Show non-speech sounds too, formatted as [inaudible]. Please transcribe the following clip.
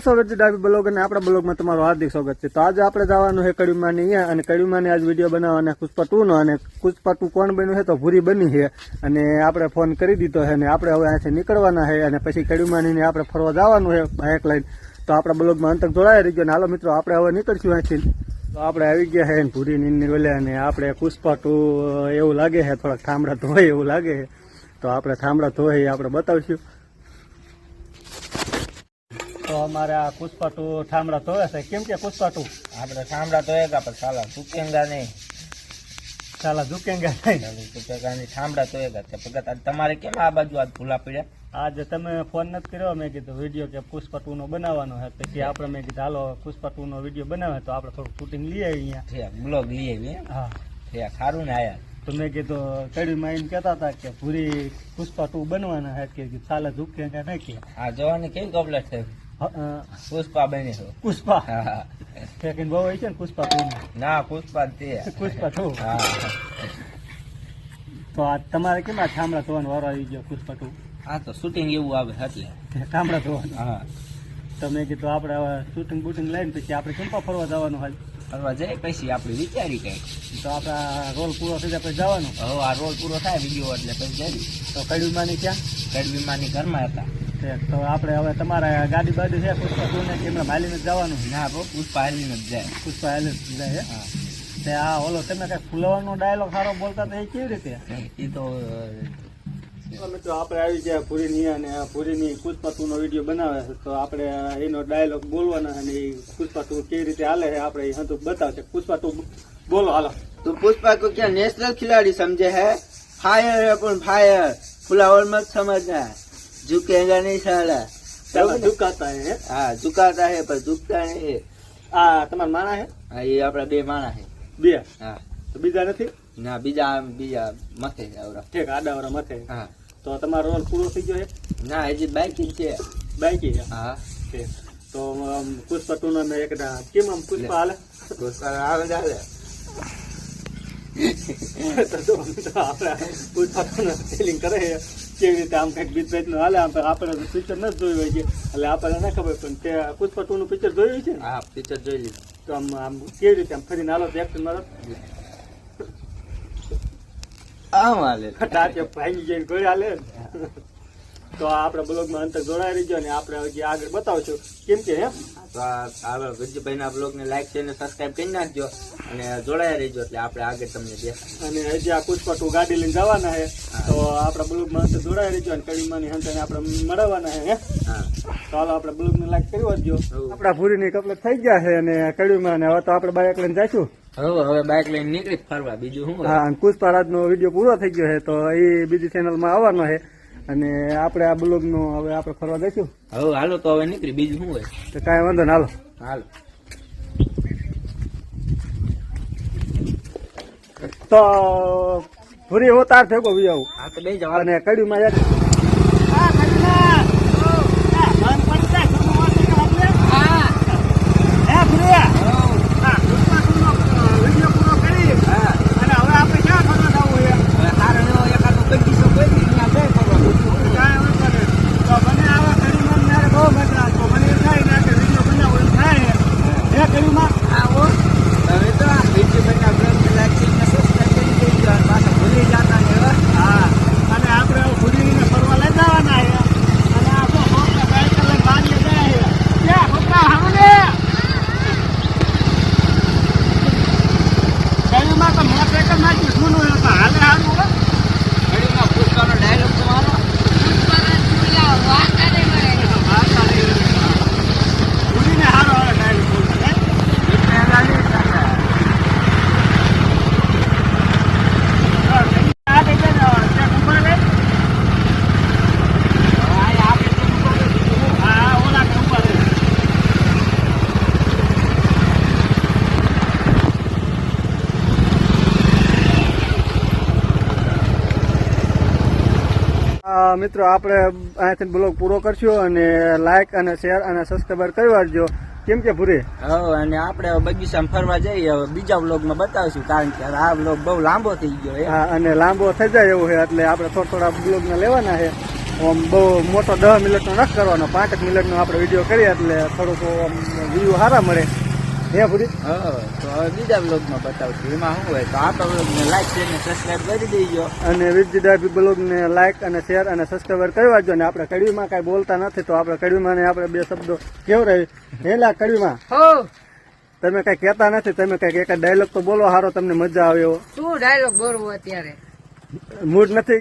સ્વાગત છે ડાબી બ્લોગ અને તમારું હાર્દિક સ્વાગત તો આજે આપણે જવાનું છે કડીમાની અહીંયા અને કડીમાની આજ વીડિયો બનાવવાના પુષ્પા ટુ નો અને પુષ્પા ટુ કોણ બન્યું છે તો ભૂરી બની છે. અને આપણે ફોન કરી દીધો છે અને આપણે હવે અહીંયાથી નીકળવાના છે અને પછી કડીમાની આપણે ફરવા જવાનું છે બાઇક લઈને. તો આપણા બ્લોગમાં અંતક જોડાઈ રહી ગયો અને હાલો મિત્રો, આપણે હવે નીકળશું અહીંથી. તો આપણે આવી ગયા છે ભૂરી નીંદની ઓલે અને આપણે પુષ્પા ટુ એવું લાગે છે, થોડાક થાંભળા ધોય એવું લાગે છે. તો આપણે થાંભળા ધોય આપણે બતાવશું. અમારે આ પુષ્પા ટુ ઠામડા ધોવે છે. કેમ કે પુષ્પા ટુ આપણે ઠામડા તો એકા પણ સાલા ઝુકેંગા નહીં. સાલા ઝુકેંગા નહીં. ઠામડા ભગત આજ તમારે કેમ આ બાજુ આજ ભૂલા પડ્યા? આજે તમે ફોન નથી કર્યો? મેં કીધું વીડિયો કે પુષ્પા ટુ નો બનાવવાનો હે પછી આપણે મેં કીધું હાલો પુષ્પા ટુ નો વીડિયો બનાવે તો આપણે થોડું શૂટિંગ લઈ આવી અહીંયા બ્લોગ લઈ આવી હા. સારું ને આયા? તો મેં કીધું કડીમાં એમ કહેતા હતા કે પૂરી પુષ્પા ટુ બનવાના હે કે ચાલે ઝુકેંગા નહીં કે. આ જોવાની કેવી કપલેટ થઈ પુષ્પા બની છું. પુષ્પા? હા, હા. બહુ હોય છે ને પુષ્પા ના પુષ્પા તે. પુષ્પા હા. તો આ તમારે કેમ આ ઠામડા ધોવાનો વારો આવી ગયો પુષ્પા ટુ આ તો શૂટિંગ એવું આવે એટલે. ઠામડા ધોવાનું? હા. તમે કીધું આપણે હવે શૂટિંગ બૂટિંગ લઈને પછી આપણે કેમ્પા ફરવા જવાનું હોય ફરવા જાય પછી આપણે વિચારી કઈ તો આપણા રોલ પૂરો થઈ જાય પછી જવાનું. હવે આ રોલ પૂરો થાય વીડિયો એટલે પછી જઈએ. તો કડવીમાની ક્યાં? કડવીમાની ઘરમાં હતા. છે. તો આપણે હવે તમારા ગાડી બાજુ છે પુષ્પા ટુ ને એમને હાલીને જ જવાનું ના બહુ પુષ્પા હાલીને જ જાય. પુષ્પા હાલીને જ જાય હા? તે આ ઓલો તમે કઈ ફૂલવાનો ડાયલોગ સારો બોલતા તો એ કેવી રીતે? એ તો આપણે આવી ગયા પૂરીની અને પૂરીની કુદપાતુનો વીડિયો બનાવે તો આપણે એનો ડાયલોગ બોલવાના અને એ કુદપાતુ કેવી રીતે હાલે છે આપણે એ હતું બતાવશે. પુષ્પા પુષ્પાતુ બોલો હાલો. તો પુષ્પા કો ક્યાં નેશનલ ખિલાડી સમજે હે? ફાયર પણ ફાયર. ફુલાવર મત સમજના. झुकेगा नहीं साला सब झुकाता है हाँ झुकाता है पर झुकता नहीं है આ તમારા માણા હે? હા એ આપણા બે માણા હે. બે? હા. તો બીજા નથી? ના બીજા બીજા મથે આવરા. ઠીક આડાવરા મથે. હા. તો તમારો રોલ પૂરો થઈ ગયો છે ના હજી બાઇકી છે. બાઇકી હા. ઠીક. તો પુષ્પા ટુના મેં એક કેમ આમ પુષ્પા હાલે? પુષ્પા આવે હાલે [laughs] પુષ્પા ટુના સેલિંગ કરે કેવી રીતે આમ કંઈક બીજ બીજનું હાલે આમ આપણે પિક્ચર ન જોયું હોય છે એટલે આપણને ના ખબર પણ તે પુષ્પા ટુ નું પિક્ચર જોયું છે હા પિક્ચર જોઈ લીધું. તો આમ આમ કેવી રીતે આમ ફરીને હાલો એક્શન મારો. આમ હાલે. ટાટે ભાઈ જઈને હાલે તો આપણા બ્લોગમાં અંતર જોડાઈ રહીજો અને આપણે હજી આગળ બતાવશું કેમ કે હે? તો આ આ વિજયભાઈ ના બ્લોગ ને લાઈક છે ને સબસ્ક્રાઇબ કરી નાખજો અને જોડાયા રહેજો એટલે આપણે આગળ તમને દેખાય અને હજી આ પુષ્પા ટુ ગાડી લઈને જવાના છે તો આપણે બ્લોગમાં અંતર જોડાઈ રહીજો અને કડીમાંની હંતાને આપણે મળવાના હે હા? ચાલો આપણે બ્લોગને લાઈક કરી વાંચજો. આપણા ભૂરીની કપલેટ થઈ ગયા છે અને કડીમાં ને હવે તો આપણે બાઇક લઈને જઈશું. હવે હવે બાઇક લઈને નીકળી ફરવા. બીજું શું હા અને પુષ્પા વીડિયો પૂરો થઈ ગયો છે તો એ બીજી ચેનલમાં આવવાનો છે. અને આપણે આ બ્લોગનો હવે આપણે ફરવા જઈશું. હવે હાલો તો હવે નીકળી. બીજું શું હોય? તો કાંઈ વાંધો ના હાલો. હાલો. તો પૂરી હું તાર ભેગો આવું હા તો બે જવા અને કડીમાં યાર હવે તો આ વિજયભાઈ ના બ્લોગ ને લાઈક કરીને સબસ્ક્રાઇબ કરી દેજો અને પાછા ભૂલી જતા ને હવે અને આપણે ભૂરીને ફરવા લઈ જવાના છે અને આપણો છોકરા સાયકલ લઈને ભાગી જાય છે ક્યાં છોકરા સામે કડીમાં નાખ્યું જૂનું એ તો હાલે હારું હો. ઘડીમાં ડાયલોગ તો મારો ભૂરીને હારો આવે ડાયરેક્ટ બોલતો, હે? આ કઈ છે ને, ત્યાં ઉપર લે. હા, ઓલા કે ઉપર લે. આ મિત્રો આપણે અહીંયાથી બ્લોગ પૂરો કરશું અને લાઈક અને શેર અને સબસ્ક્રાઈબર કરી વાળજો. કેમ કે ભૂરે? હા અને આપણે બગીચામાં ફરવા જઈએ હવે બીજા વ્લોગમાં બતાવશું કારણ કે આ વ્લોગ બહુ લાંબો થઈ ગયો હા અને લાંબો થઈ જાય એવું છે એટલે આપણે થોડા થોડા બ્લોગને લેવાના છે. આમ બહુ મોટો દસ મિનિટનો નથી કરવાનો પાંચેક મિનિટનો આપણે વીડિયો કરીએ એટલે થોડુંક વ્યૂ સારા મળે. હે ભૂરી? હા તો બીજા બ્લોગમાં બતાવશું. એમાં શું હોય? તો આપણા બ્લોગને લાઈક શેર ને સબસ્ક્રાઈબ કરી દેજો. અને વિજય ડાબી બ્લોગને લાઇક અને શેર અને સબસ્ક્રાઈબર કરી વાંચજો અને આપણે કડવીમાં કાંઈ બોલતા નથી તો આપણે કડવીમાં ને આપણે બે શબ્દો કેવરાય હેલા કડવીમાં હો. તમે કઈ કહેતા નથી તમે કંઈક એક ડાયલોગ તો બોલો હારો તમને મજા આવે એવો. શું ડાયલોગ બોલવો અત્યારે? મૂડ નથી?